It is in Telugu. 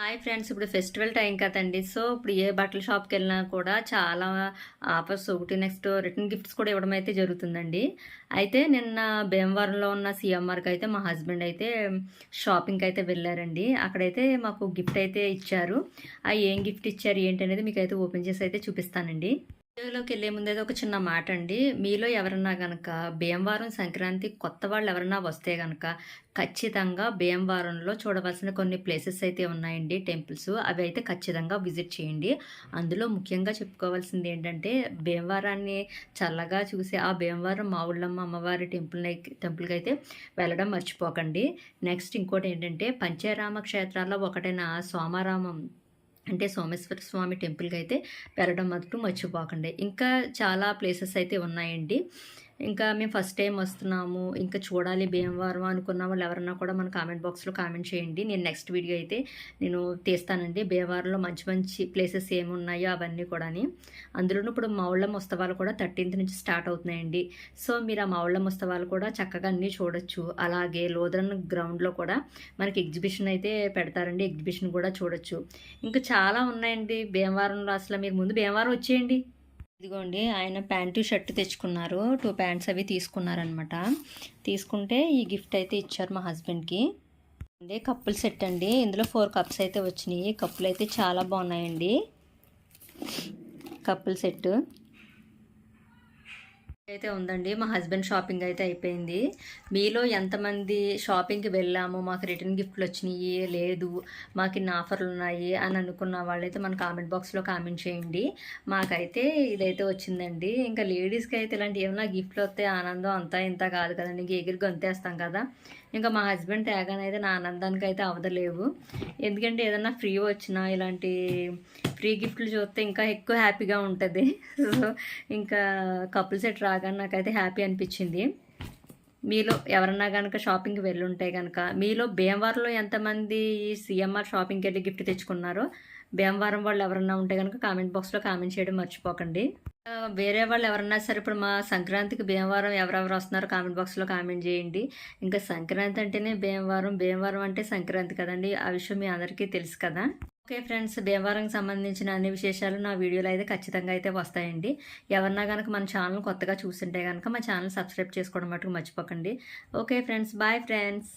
హాయ్ ఫ్రెండ్స్ ఇప్పుడు ఫెస్టివల్ టైం కదండి. సో ఇప్పుడు ఏ బట్టల షాప్కి వెళ్ళినా కూడా చాలా ఆఫర్స్ ఒకటి నెక్స్ట్ రిటర్న్ గిఫ్ట్స్ కూడా ఇవ్వడం అయితే జరుగుతుందండి. అయితే నిన్న భీమవరంలో ఉన్న సిఎంఆర్కి అయితే మా హస్బెండ్ అయితే షాపింగ్కి అయితే వెళ్ళారండి. అక్కడైతే మాకు గిఫ్ట్ అయితే ఇచ్చారు. ఆ ఏం గిఫ్ట్ ఇచ్చారు ఏంటి అనేది మీకు అయితే ఓపెన్ చేసి అయితే చూపిస్తానండి. వీడియోలోకి వెళ్ళే ముందైతే ఒక చిన్న మాట అండి మీలో ఎవరన్నా గనక భీమవరం సంక్రాంతి కొత్త వాళ్ళు ఎవరన్నా వస్తే గనక ఖచ్చితంగా భీమవరంలో చూడవలసిన కొన్ని ప్లేసెస్ అయితే ఉన్నాయండి టెంపుల్స్. అవి అయితే ఖచ్చితంగా విజిట్ చేయండి. అందులో ముఖ్యంగా చెప్పుకోవాల్సింది ఏంటంటే భీమవరాన్ని చల్లగా చూసి ఆ భీమవరం ఊళ్ళమ్మ అమ్మవారి టెంపుల్ టెంపుల్కి అయితే వెళ్ళడం మర్చిపోకండి. నెక్స్ట్ ఇంకోటి ఏంటంటే పంచరామ క్షేత్రాల్లో ఒకటైన సోమారామం అంటే సోమేశ్వర స్వామి టెంపుల్కి అయితే పెరగడం మటుకు మర్చిపోకండి. ఇంకా చాలా ప్లేసెస్ అయితే ఉన్నాయండి. ఇంకా మేము ఫస్ట్ టైం వస్తున్నాము ఇంకా చూడాలి భీమవరం అనుకున్న వాళ్ళు ఎవరన్నా కూడా మన కామెంట్ బాక్స్లో కామెంట్ చేయండి. నేను నెక్స్ట్ వీడియో అయితే నేను తీస్తానండి. భీమవరంలో మంచి మంచి ప్లేసెస్ ఏమి ఉన్నాయో అవన్నీ కూడా అందులోనూ ఇప్పుడు మౌళ్ళం ఉత్సవాలు కూడా థర్టీన్త్ నుంచి స్టార్ట్ అవుతున్నాయండి. సో మీరు ఆ మౌళ్ళం ఉత్సవాలు కూడా చక్కగా అన్నీ చూడొచ్చు. అలాగే లోదరన్ గ్రౌండ్లో కూడా మనకి ఎగ్జిబిషన్ అయితే పెడతారండి. ఎగ్జిబిషన్ కూడా చూడొచ్చు. ఇంకా చాలా ఉన్నాయండి. భీమవరంలో అసలు మీరు ముందు భీమవరం వచ్చేయండి. ఇదిగోండి ఆయన ప్యాంటు షర్ట్ తెచ్చుకున్నారు. టూ ప్యాంట్స్ అవి తీసుకున్నారనమాట తీసుకుంటే ఈ గిఫ్ట్ అయితే ఇచ్చారు మా హస్బెండ్కి. అండి కప్పుల సెట్ అండి. ఇందులో ఫోర్ కప్స్ అయితే వచ్చినాయి. కప్పులు అయితే చాలా బాగున్నాయండి. కప్పుల సెట్ అయితే ఉందండి. మా హస్బెండ్ షాపింగ్ అయితే అయిపోయింది. మీలో ఎంతమంది షాపింగ్కి వెళ్ళాము? మాకు రిటర్న్ గిఫ్ట్లు వచ్చినాయి లేదు. మాకు ఇన్ని ఆఫర్లు ఉన్నాయి అని అనుకున్న వాళ్ళైతే మన కామెంట్ బాక్స్లో కామెంట్ చేయండి. మాకైతే ఇదైతే వచ్చిందండి. ఇంకా లేడీస్కి అయితే ఇలాంటి ఏమైనా గిఫ్ట్లు వస్తే ఆనందం అంతా ఇంత కాదు కదండి. ఇంక ఎగిరి గొంతేస్తాం కదా. ఇంకా మా హస్బెండ్ తేగానైతే నా ఆనందానికి అయితే అవదలేవు. ఎందుకంటే ఏదన్నా ఫ్రీ వచ్చినా ఇలాంటి ఫ్రీ గిఫ్ట్లు చూస్తే ఇంకా ఎక్కువ హ్యాపీగా ఉంటుంది. సో ఇంకా కపుల్ సెట్ రాగానే నాకైతే హ్యాపీ అనిపించింది. మీలో ఎవరన్నా కనుక షాపింగ్కి వెళ్ళుంటే కనుక మీలో భీమవరంలో ఎంతమంది సిఎంఆర్ షాపింగ్కి వెళ్ళి గిఫ్ట్ తెచ్చుకున్నారో భీమవరం వాళ్ళు ఎవరన్నా ఉంటే కనుక కామెంట్ బాక్స్లో కామెంట్ చేయడం మర్చిపోకండి. వేరే వాళ్ళు ఎవరన్నా సరే ఇప్పుడు మా సంక్రాంతికి భీమవరం ఎవరెవరు వస్తున్నారో కామెంట్ బాక్స్లో కామెంట్ చేయండి. ఇంకా సంక్రాంతి అంటేనే భీమవరం భీమవరం అంటే సంక్రాంతి కదండి. ఆ విషయం మీ అందరికీ తెలుసు కదా. ఓకే ఫ్రెండ్స్ భీమవరంకి సంబంధించిన అన్ని విశేషాలు నా వీడియోలో అయితే ఖచ్చితంగా అయితే వస్తాయండి. ఎవరన్నా కనుక మన ఛానల్ కొత్తగా చూస్తుంటే కనుక మా ఛానల్ సబ్స్క్రైబ్ చేసుకోవడం మటుకు మర్చిపోకండి. Okay friends bye friends.